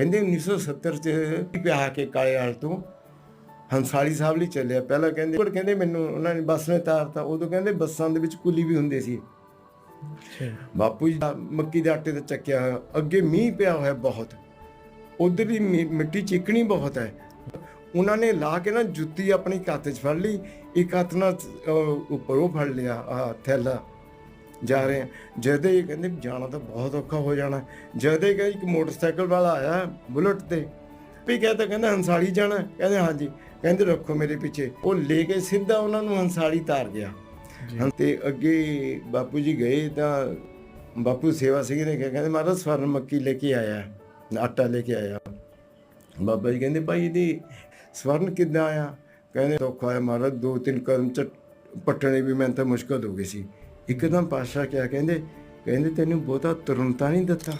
ਕਹਿੰਦੇ 1970 ਚ ਪਿਆ ਕੇ ਕਾਲੇਵਾਲ ਤੋਂ ਹੰਸਾਲੀ ਸਾਹਿਬ ਲਈ ਚੱਲਿਆ। ਪਹਿਲਾਂ ਕਹਿੰਦੇ ਪਰ ਕਹਿੰਦੇ ਮੈਨੂੰ ਉਹਨਾਂ ਨੇ ਬੱਸ ਨੇ ਤਾਰਤਾ। ਉਦੋਂ ਕਹਿੰਦੇ ਬੱਸਾਂ ਦੇ ਵਿੱਚ ਕੁਲੀ ਵੀ ਹੁੰਦੇ ਸੀ। ਬਾਪੂ ਜੀ ਮੱਕੀ ਦੇ ਆਟੇ ਦਾ ਚੱਕਿਆ ਹੋਇਆ। ਅੱਗੇ ਮੀਂਹ ਪਿਆ ਹੋਇਆ ਬਹੁਤ। ਉਧਰ ਦੀ ਮਿੱਟੀ ਚਿਕਣੀ ਬਹੁਤ ਹੈ। ਉਹਨਾਂ ਨੇ ਲਾ ਕੇ ਨਾ ਜੁੱਤੀ ਆਪਣੀ ਕੱਤ 'ਚ ਫੜ ਲਈ। ਇੱਕ ਹੱਥ ਨਾਲ ਉੱਪਰ ਉਹ ਫੜ ਲਿਆ ਆ ਥੈਲਾ। ਜਾ ਰਹੇ ਆ। ਜਦੇ ਹੀ ਕਹਿੰਦੇ ਜਾਣਾ ਤਾਂ ਬਹੁਤ ਔਖਾ ਹੋ ਜਾਣਾ। ਜਦੇ ਕਿ ਇੱਕ ਮੋਟਰਸਾਈਕਲ ਵਾਲਾ ਆਇਆ ਬੁਲਟ ਤੇ ਵੀ ਕਹਿੰਦਾ ਕਹਿੰਦਾ ਹੰਸਾਲੀ ਜਾਣਾ। ਕਹਿੰਦੇ ਹਾਂਜੀ। ਕਹਿੰਦੇ ਰੱਖੋ ਮੇਰੇ ਪਿੱਛੇ। ਉਹ ਲੈ ਕੇ ਸਿੱਧਾ ਉਹਨਾਂ ਨੂੰ ਹੰਸਾਲੀ ਤਾਰ ਗਿਆ। ਹਾਂ, ਤੇ ਅੱਗੇ ਬਾਪੂ ਜੀ ਗਏ ਤਾਂ ਬਾਪੂ ਸੇਵਾ ਸਿੰਘ ਨੇ ਕਿਹਾ ਕਹਿੰਦੇ ਮਹਾਰਾਜ ਸਵਰਨ ਮੱਕੀ ਲੈ ਕੇ ਆਇਆ। ਆਟਾ ਲੈ ਕੇ ਆਇਆ। ਬਾਬਾ ਜੀ ਕਹਿੰਦੇ ਭਾਈ ਇਹਦੀ ਸਵਰਨ ਕਿੱਦਾਂ ਆਇਆ? ਕਹਿੰਦੇ ਧੋਖਾ ਆਇਆ ਮਹਾਰਾਜ ਦੋ ਤਿੰਨ ਕਦਮ ਚ ਪੱਟਣੇ ਵੀ ਮੈਨੂੰ ਤਾਂ ਮੁਸ਼ਕਲ ਹੋ ਗਈ ਸੀ। ਇੱਕਦਮ ਪਾਸ਼ਾ ਕਿਹਾ ਕਹਿੰਦੇ? ਕਹਿੰਦੇ ਤੈਨੂੰ ਬਹੁਤਾ ਤੁਰੰਤਾ ਨਹੀਂ ਦਿੱਤਾ।